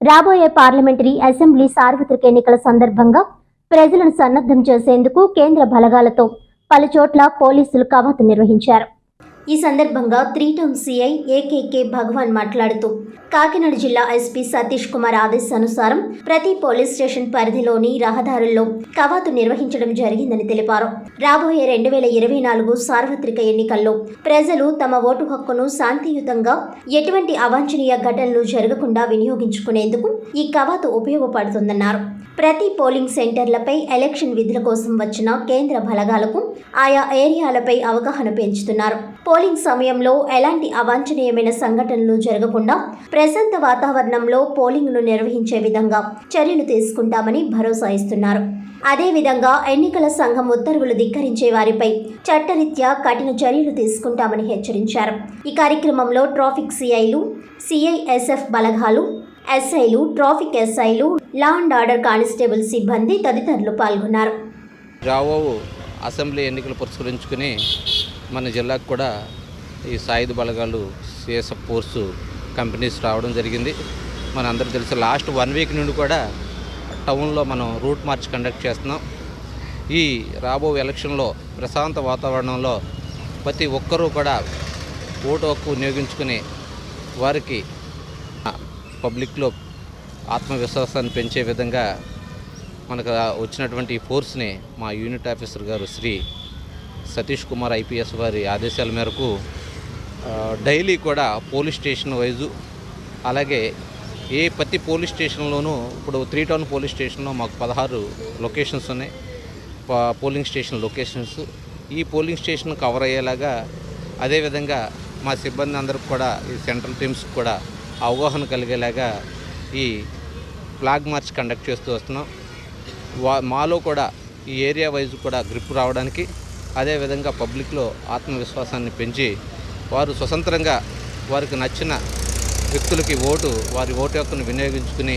రాబోయే parliamentary assembly సార్వత్రిక ఎన్నికల సందర్భంగా ప్రజలను సన్నద్ధం చేసేందుకు కేంద్ర బలగాలతో పలుచోట్ల పోలీసులు కవాతు నిర్వహించారు. ఈ సందర్భంగా త్రీ టౌన్ సిఐ ఏకేకే భగవాన్ మాట్లాడుతూ కాకినాడ జిల్లా ఎస్పీ సతీష్ కుమార్ ఆదేశానుసారం ప్రతి పోలీస్ స్టేషన్ పరిధిలోని రహదారుల్లో కవాతు నిర్వహించడం జరిగిందని తెలిపారు. రాబోయే రెండు వేల ఇరవై నాలుగు సార్వత్రిక ఎన్నికల్లో ప్రజలు తమ ఓటు హక్కును శాంతియుతంగా ఎటువంటి అవాంఛనీయ ఘటనలు జరగకుండా వినియోగించుకునేందుకు ఈ కవాతు ఉపయోగపడుతుందన్నారు. ప్రతి పోలింగ్ సెంటర్లపై ఎలక్షన్ విధుల కోసం వచ్చిన కేంద్ర బలగాలకు ఆయా ఏరియాలపై అవగాహన పెంచుతున్నారు. పోలింగ్ సమయంలో ఎలాంటి అవాంఛనీయమైన సంఘటనలు జరగకుండా ప్రశాంత వాతావరణంలో పోలింగ్ను నిర్వహించే విధంగా చర్యలు తీసుకుంటామని భరోసా ఇస్తున్నారు. అదేవిధంగా ఎన్నికల సంఘం ఉత్తర్వులు ధిక్కరించే వారిపై చట్టరీత్యా కఠిన చర్యలు తీసుకుంటామని హెచ్చరించారు. ఈ కార్యక్రమంలో ట్రాఫిక్ సిఐలు సిఐఎస్ఎఫ్ బలగాలు ఎస్ఐలు ట్రాఫిక్ ఎస్ఐలు లా అండ్ ఆర్డర్ కానిస్టేబుల్ సిబ్బంది తదితరులు పాల్గొన్నారు. రావో అసెంబ్లీ ఎన్నికలు పురస్కరించుకుని మన జిల్లాకు కూడా ఈ సాయుధ బలగాలు సిఎస్ఎఫ్ ఫోర్సు కంపెనీస్ రావడం జరిగింది. మన అందరూ తెలుసు లాస్ట్ వన్ వీక్ నుండి కూడా టౌన్లో మనం రూట్ మార్చ్ కండక్ట్ చేస్తున్నాం. ఈ రాబో ఎలక్షన్లో ప్రశాంత వాతావరణంలో ప్రతి ఒక్కరూ కూడా ఓటు హక్కు వినియోగించుకుని వారికి పబ్లిక్లో ఆత్మవిశ్వాసాన్ని పెంచే విధంగా మనకు వచ్చినటువంటి ఈ ఫోర్స్ని మా యూనిట్ ఆఫీసర్ గారు శ్రీ సతీష్ కుమార్ ఐపీఎస్ వారి ఆదేశాల మేరకు డైలీ కూడా పోలీస్ స్టేషన్ వైజు అలాగే ఏ ప్రతి పోలీస్ స్టేషన్లోనూ ఇప్పుడు త్రీ టౌన్ పోలీస్ స్టేషన్లో మాకు పదహారు లొకేషన్స్ ఉన్నాయి. Polling station locations. ఈ పోలింగ్ స్టేషన్ కవర్ అయ్యేలాగా అదేవిధంగా మా సిబ్బంది అందరికి కూడా ఈ సెంట్రల్ టీమ్స్కి కూడా అవగాహన కలిగేలాగా ఈ ఫ్లాగ్ మార్చ్ కండక్ట్ చేస్తూ వస్తున్నాం. వా మాలో కూడా ఈ ఏరియా వైజ్ కూడా గ్రిప్ రావడానికి అదేవిధంగా పబ్లిక్లో ఆత్మవిశ్వాసాన్ని పెంచి వారు స్వతంత్రంగా వారికి నచ్చిన వ్యక్తులకి ఓటు వారి ఓటు హక్కును వినియోగించుకుని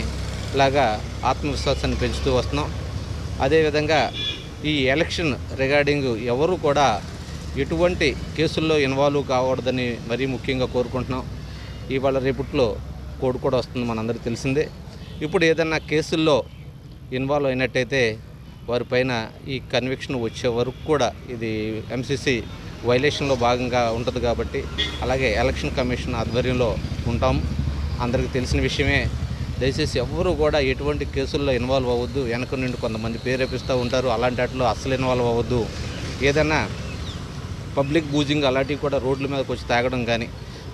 లాగా ఆత్మవిశ్వాసాన్ని పెంచుతూ వస్తున్నాం. అదేవిధంగా ఈ ఎలక్షన్ రిగార్డింగ్ ఎవరు కూడా ఎటువంటి కేసుల్లో ఇన్వాల్వ్ కాకూడదని మరీ ముఖ్యంగా కోరుకుంటున్నాం. ఇవాళ రేపట్లో కోడ్ కూడా వస్తుంది మనందరికీ తెలిసిందే. ఇప్పుడు ఏదన్నా కేసుల్లో ఇన్వాల్వ్ అయినట్టయితే వారిపైన ఈ కన్విక్షన్ వచ్చే వరకు కూడా ఇది ఎంసీసీ వైలేషన్లో భాగంగా ఉంటుంది కాబట్టి అలాగే ఎలక్షన్ కమిషన్ ఆధ్వర్యంలో ఉంటాం. అందరికీ తెలిసిన విషయమే. దయచేసి ఎవ్వరూ కూడా ఎటువంటి కేసుల్లో ఇన్వాల్వ్ అవ్వద్దు. వెనక నుండి కొంతమంది ప్రేరేపిస్తూ ఉంటారు. అలాంటి వాటిలో అస్సలు ఇన్వాల్వ్ అవ్వద్దు. ఏదైనా పబ్లిక్ బూజింగ్ అలాంటివి కూడా రోడ్ల మీదకి వచ్చి తాగడం కానీ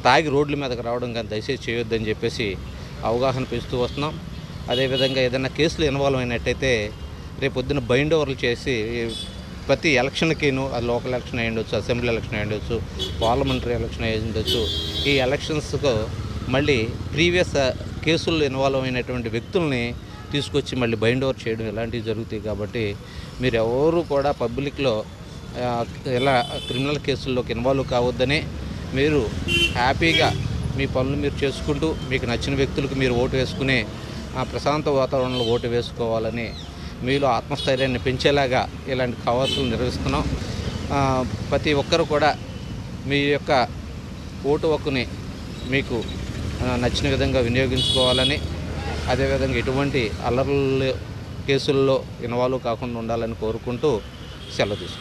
తాగి రోడ్ల మీదకి రావడం కానీ దయచేసి చేయొద్దని చెప్పేసి అవగాహన పెంచుతూ వస్తున్నాం. అదేవిధంగా ఏదైనా కేసులు ఇన్వాల్వ్ అయినట్టయితే రేపు పొద్దున్న బైండ్ ఓవర్లు చేసి ప్రతి ఎలక్షన్కిను అది లోకల్ ఎలక్షన్ అయి ఉండొచ్చు అసెంబ్లీ ఎలక్షన్ అయి ఉండొచ్చు పార్లమెంటరీ ఎలక్షన్ అయి ఉండొచ్చు ఈ ఎలక్షన్స్కు మళ్ళీ ప్రీవియస్ కేసుల్లో ఇన్వాల్వ్ అయినటువంటి వ్యక్తుల్ని తీసుకొచ్చి మళ్ళీ బైండ్ ఓవర్ చేయడం ఇలాంటివి జరుగుతాయి కాబట్టి మీరు ఎవరు కూడా పబ్లిక్లో ఇలా క్రిమినల్ కేసుల్లోకి ఇన్వాల్వ్ కావద్దని మీరు హ్యాపీగా మీ పనులు మీరు చేసుకుంటూ మీకు నచ్చిన వ్యక్తులకు మీరు ఓటు వేసుకుని ఆ ప్రశాంత వాతావరణంలో ఓటు వేసుకోవాలని మీలో ఆత్మస్థైర్యాన్ని పెంచేలాగా ఇలాంటి కవాతులు నిర్వహిస్తున్నాం. ప్రతి ఒక్కరు కూడా మీ యొక్క ఓటు హక్కుని మీకు నచ్చిన విధంగా వినియోగించుకోవాలని అదేవిధంగా ఎటువంటి అల్లర్ల కేసుల్లో ఇన్వాల్వ్ కాకుండా ఉండాలని కోరుకుంటూ సెలవు తీసుకుంటాం